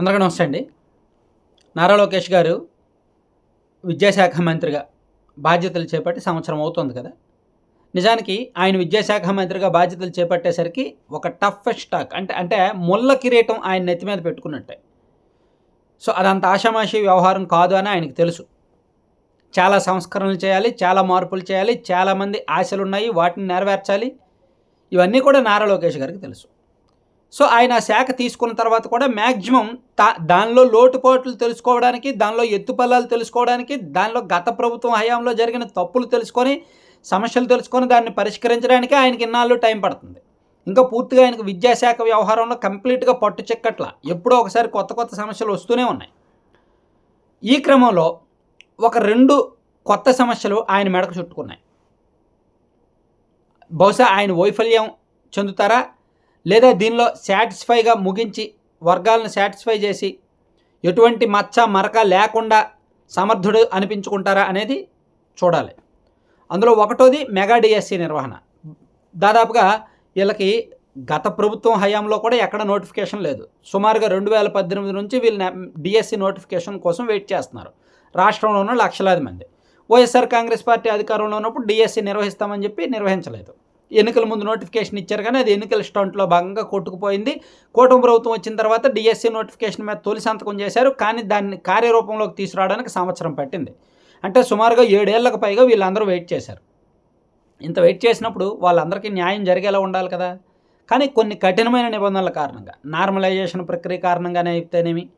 అందరికీ నమస్తే అండి. నారా లోకేష్ గారు విద్యాశాఖ మంత్రిగా బాధ్యతలు చేపట్టి సంవత్సరం అవుతుంది కదా. నిజానికి ఆయన విద్యాశాఖ మంత్రిగా బాధ్యతలు చేపట్టేసరికి ఒక టఫెస్ట్ స్టాక్ అంటే అంటే ముళ్ళ కిరీటం ఆయన నెత్తి మీద పెట్టుకున్నట్టే. సో అదంత ఆషామాషి వ్యవహారం కాదు అని ఆయనకు తెలుసు. చాలా సంస్కరణలు చేయాలి చాలా మార్పులు చేయాలి చాలామంది ఆశలు ఉన్నాయి వాటిని నెరవేర్చాలి. ఇవన్నీ కూడా నారా లోకేష్ గారికి తెలుసు. సో ఆయన ఆ శాఖ తీసుకున్న తర్వాత కూడా మ్యాక్సిమం తా దానిలో లోటుపాట్లు తెలుసుకోవడానికి దానిలో ఎత్తుపల్లాలు తెలుసుకోవడానికి దానిలో గత ప్రభుత్వం హయాంలో జరిగిన తప్పులు తెలుసుకొని సమస్యలు తెలుసుకొని దాన్ని పరిష్కరించడానికి ఆయనకి ఇన్నాళ్ళు టైం పడుతుంది. ఇంకా పూర్తిగా ఆయనకు విద్యాశాఖ వ్యవహారంలో కంప్లీట్గా పట్టు చెక్కట్ల. ఎప్పుడో ఒకసారి కొత్త కొత్త సమస్యలు వస్తూనే ఉన్నాయి. ఈ క్రమంలో ఒక రెండు కొత్త సమస్యలు ఆయన మెడకు చుట్టుకున్నాయి. బహుశా ఆయన వైఫల్యం చెందుతారా? లేదా దీనిలో సాటిస్ఫైగా ముగించి వర్గాలను సాటిస్ఫై చేసి ఎటువంటి మచ్చ మరక లేకుండా సమర్థుడు అనిపించుకుంటారా అనేది చూడాలి. అందులో ఒకటోది మెగా డిఎస్సి నిర్వహణ. దాదాపుగా వీళ్ళకి గత ప్రభుత్వం హయాంలో కూడా ఎక్కడ నోటిఫికేషన్ లేదు. సుమారుగా రెండు వేల పద్దెనిమిది నుంచి వీళ్ళు డిఎస్సి నోటిఫికేషన్ కోసం వెయిట్ చేస్తున్నారు. రాష్ట్రంలో ఉన్న లక్షలాది మంది. వైఎస్ఆర్ కాంగ్రెస్ పార్టీ అధికారంలో ఉన్నప్పుడు డిఎస్సి నిర్వహిస్తామని చెప్పి నిర్వహించలేదు. ఎన్నికల ముందు నోటిఫికేషన్ ఇచ్చారు కానీ అది ఎన్నికల స్టంట్లో భాగంగా కొట్టుకుపోయింది. కూటమి ప్రభుత్వం వచ్చిన తర్వాత డిఎస్సి నోటిఫికేషన్ మీద తొలి సంతకం చేశారు. కానీ దాన్ని కార్యరూపంలోకి తీసుకురావడానికి సంవత్సరం పట్టింది. అంటే సుమారుగా ఏడేళ్ళకు పైగా వీళ్ళందరూ వెయిట్ చేశారు. ఇంత వెయిట్ చేసినప్పుడు వాళ్ళందరికీ న్యాయం జరిగేలా ఉండాలి కదా. కానీ కొన్ని కఠినమైన నిబంధనల కారణంగా నార్మలైజేషన్ ప్రక్రియ కారణంగానే అయితేనేమి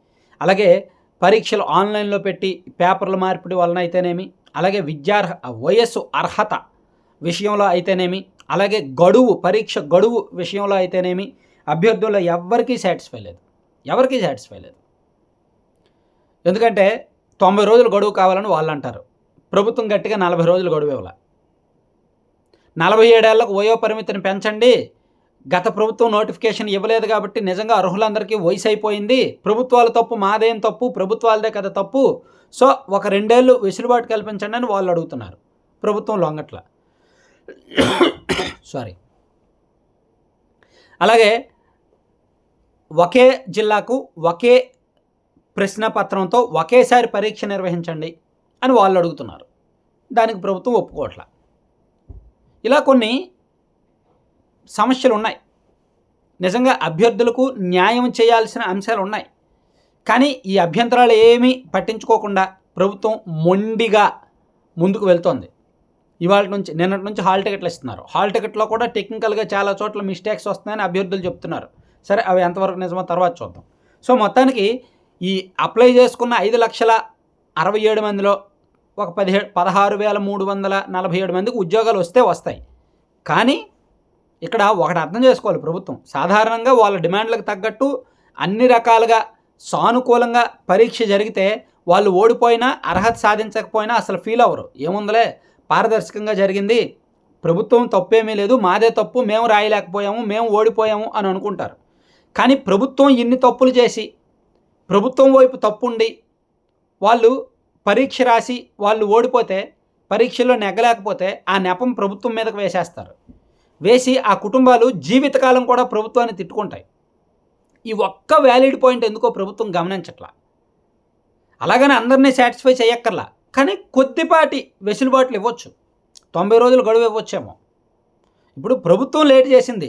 అలాగే పరీక్షలు ఆన్లైన్లో పెట్టి పేపర్ల మార్పిడి వలన అయితేనేమి అలాగే విద్యార్హ వయస్సు అర్హత విషయంలో అయితేనేమి అలాగే గడువు పరీక్ష గడువు విషయంలో అయితేనేమి అభ్యర్థుల్లో ఎవరికీ సాటిస్ఫై లేదు. ఎవరికీ సాటిస్ఫై లేదు. ఎందుకంటే తొంభై రోజులు గడువు కావాలని వాళ్ళు అంటారు ప్రభుత్వం గట్టిగా నలభై రోజులు గడువు ఇవ్వాల. నలభై ఏడేళ్ళకు వయో పరిమితిని పెంచండి. గత ప్రభుత్వం నోటిఫికేషన్ ఇవ్వలేదు కాబట్టి నిజంగా అర్హులందరికీ వయసు అయిపోయింది. ప్రభుత్వాల తప్పు మాదేం తప్పు? ప్రభుత్వాలదే కదా తప్పు. సో ఒక రెండేళ్ళు వెసులుబాటు కల్పించండి అని వాళ్ళు అడుగుతున్నారు. ప్రభుత్వం లొంగట్ల. సారీ. అలాగే ఒకే జిల్లాకు ఒకే ప్రశ్న పత్రంతో ఒకేసారి పరీక్ష నిర్వహించండి అని వాళ్ళు అడుగుతున్నారు. దానికి ప్రభుత్వం ఒప్పుకోవట్లా. ఇలా కొన్ని సమస్యలు ఉన్నాయి. నిజంగా అభ్యర్థులకు న్యాయం చేయాల్సిన అంశాలు ఉన్నాయి. కానీ ఈ అభ్యంతరాలు ఏమీ పట్టించుకోకుండా ప్రభుత్వం మొండిగా ముందుకు వెళ్తోంది. ఇవాళ నుంచి నిన్నటి నుంచి హాల్ టికెట్లు ఇస్తున్నారు. హాల్ టికెట్లో కూడా టెక్నికల్గా చాలా చోట్ల మిస్టేక్స్ వస్తున్నాయని అభ్యర్థులు చెప్తున్నారు. సరే అవి ఎంతవరకు నిజమో తర్వాత చూద్దాం. సో మొత్తానికి ఈ అప్లై చేసుకున్న ఐదు లక్షల అరవై ఏడు మందిలో ఒక పదిహేడు పదహారు వేల మూడు వందల నలభై ఏడు మందికి ఉద్యోగాలు వస్తే వస్తాయి. కానీ ఇక్కడ ఒకటి అర్థం చేసుకోవాలి ప్రభుత్వం. సాధారణంగా వాళ్ళ డిమాండ్లకు తగ్గట్టు అన్ని రకాలుగా సానుకూలంగా పరీక్ష జరిగితే వాళ్ళు ఓడిపోయినా అర్హత సాధించకపోయినా అసలు ఫీల్ అవ్వరు. ఏముందలే? పారదర్శకంగా జరిగింది. ప్రభుత్వం తప్పేమీ లేదు. మాదే తప్పు. మేము రాయలేకపోయాము. మేము ఓడిపోయాము అని అనుకుంటారు. కానీ ప్రభుత్వం ఇన్ని తప్పులు చేసి ప్రభుత్వం వైపు తప్పుండి వాళ్ళు పరీక్ష రాసి వాళ్ళు ఓడిపోతే పరీక్షలో నెగ్గలేకపోతే ఆ నెపం ప్రభుత్వం మీదకు వేసేస్తారు. వేసి ఆ కుటుంబాలు జీవితకాలం కూడా ప్రభుత్వాన్ని తిట్టుకుంటాయి. ఈ ఒక్క వ్యాలిడ్ పాయింట్ ఎందుకో ప్రభుత్వం గమనించట్లా. అలాగని అందరినీ సాటిస్ఫై చేయక్కర్లా. కానీ కొద్దిపాటి వెసులుబాట్లు ఇవ్వచ్చు. తొంభై రోజులు గడువు ఇవ్వచ్చేమో. ఇప్పుడు ప్రభుత్వం లేట్ చేసింది.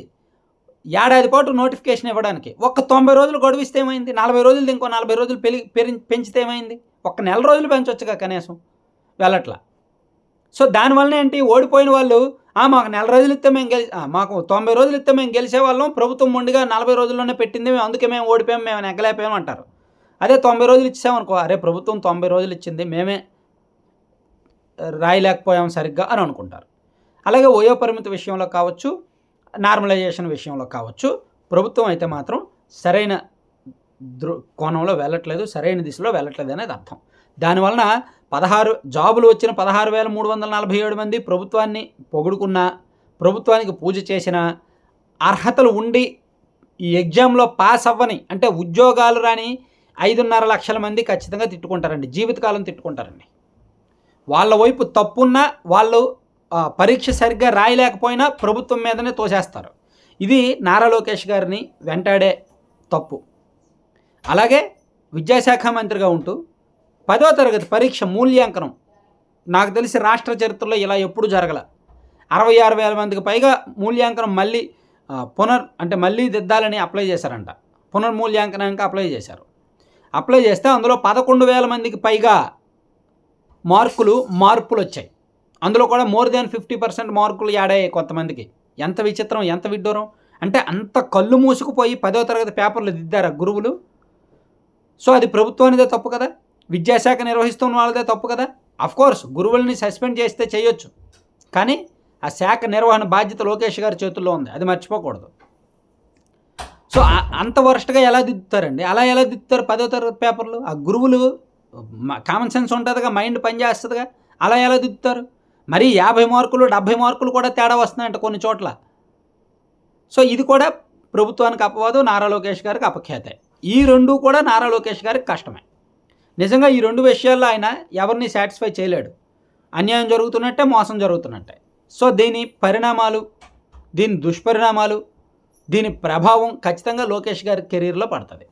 ఏడాది పాటు నోటిఫికేషన్ ఇవ్వడానికి. ఒక్క తొంభై రోజులు గడువు ఇస్తే ఏమైంది? నలభై రోజులు ఇంకో నలభై రోజులు పెరి పెంచితే ఏమైంది? ఒక్క నెల రోజులు పెంచవచ్చుగా కనీసం వెళ్ళట్లా. సో దానివల్ల ఏంటి? ఓడిపోయిన వాళ్ళు మాకు నెల రోజులు ఇస్తే మేము గెలి మాకు తొంభై రోజులు ఇస్తే మేము గెలిచే వాళ్ళం ప్రభుత్వం ముందుగా నలభై రోజుల్లోనే పెట్టింది మేము అందుకే మేము ఓడిపోయాం మేము నెగ్గలేకపోయాం అంటారు. అదే తొంభై రోజులు ఇచ్చామనుకో అరే ప్రభుత్వం తొంభై రోజులు ఇచ్చింది మేమే రాయలేకపోయాం సరిగ్గా అని అనుకుంటారు. అలాగే వయో పరిమితి విషయంలో కావచ్చు నార్మలైజేషన్ విషయంలో కావచ్చు ప్రభుత్వం అయితే మాత్రం సరైన దృ కోణంలో వెళ్ళట్లేదు సరైన దిశలో వెళ్ళట్లేదు అనేది అర్థం. దానివలన పదహారు జాబులు వచ్చిన పదహారు వేల మూడు వందల నలభై ఏడు మంది ప్రభుత్వాన్ని పొగుడుకున్న ప్రభుత్వానికి పూజ చేసిన అర్హతలు ఉండి ఈ ఎగ్జామ్లో పాస్ అవ్వని అంటే ఉద్యోగాలు రాని ఐదున్నర లక్షల మంది ఖచ్చితంగా తిట్టుకుంటారండి. జీవితకాలం తిట్టుకుంటారండి. వాళ్ళ వైపు తప్పున్నా వాళ్ళు పరీక్ష సరిగ్గా రాయలేకపోయినా ప్రభుత్వం మీదనే తోసేస్తారు. ఇది నారా లోకేష్ గారిని వెంటాడే తప్పు. అలాగే విద్యాశాఖ మంత్రిగా ఉంటూ పదో తరగతి పరీక్ష మూల్యాంకనం నాకు తెలిసి రాష్ట్ర చరిత్రలో ఇలా ఎప్పుడు జరగల. అరవై ఆరు వేల మందికి పైగా మూల్యాంకనం మళ్ళీ పునర్ అంటే మళ్ళీ దిద్దాలని అప్లై చేశారంట. పునర్మూల్యాంకనానికి అప్లై చేశారు. అప్లై చేస్తే అందులో పదకొండు వేల మందికి పైగా మార్కులు మార్పులు వచ్చాయి అందులో కూడా మోర్ దాన్ ఫిఫ్టీ పర్సెంట్ మార్కులు యాడ్ అయ్యాయి కొంతమందికి. ఎంత విచిత్రం ఎంత విడ్డూరం. అంటే అంత కళ్ళు మూసుకుపోయి పదో తరగతి పేపర్లు దిద్దారా గురువులు. సో అది ప్రభుత్వానిదే తప్పు కదా? విద్యాశాఖ నిర్వహిస్తున్న వాళ్ళదే తప్పు కదా? కోర్స్ గురువుల్ని సస్పెండ్ చేస్తే చేయొచ్చు. కానీ ఆ శాఖ నిర్వహణ బాధ్యత లోకేష్ గారి చేతుల్లో ఉంది. అది మర్చిపోకూడదు. సో అంత వరస్ట్గా ఎలా దిద్దుతారండి? అలా ఎలా దిద్దుతారు పదో తరగతి పేపర్లు? ఆ గురువులు కామన్ సెన్స్ ఉంటుందిగా మైండ్ పనిచేస్తుందిగా అలా ఎలా దిద్దుతారు? మరి యాభై మార్కులు డెబ్భై మార్కులు కూడా తేడా వస్తున్నాయంట కొన్ని చోట్ల. సో ఇది కూడా ప్రభుత్వానికి అపవాదు నారా లోకేష్ గారికి అపఖ్యాతే. ఈ రెండు కూడా నారా లోకేష్ గారికి కష్టమే. నిజంగా ఈ రెండు విషయాల్లో ఆయన ఎవరిని సాటిస్ఫై చేయలేడు. అన్యాయం జరుగుతున్నట్టే మోసం జరుగుతున్నట్టే. సో దీని పరిణామాలు దీని దుష్పరిణామాలు దీని ప్రభావం ఖచ్చితంగా లోకేష్ గారి కెరీర్లో పడుతుంది.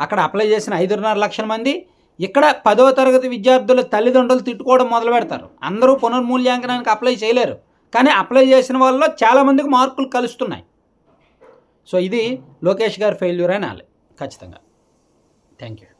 అక్కడ అప్లై చేసిన ఐదున్నర లక్షల మంది ఇక్కడ పదో తరగతి విద్యార్థుల తల్లిదండ్రులు తిట్టుకోవడం మొదలు పెడతారు. అందరూ పునర్మూల్యాంకనానికి అప్లై చేయలేరు. కానీ అప్లై చేసిన వాళ్ళలో చాలామందికి మార్కులు కలుస్తున్నాయి. సో ఇది లోకేష్ గారి ఫెయిల్యూర్ అని అనాలి. ఖచ్చితంగా. Thank you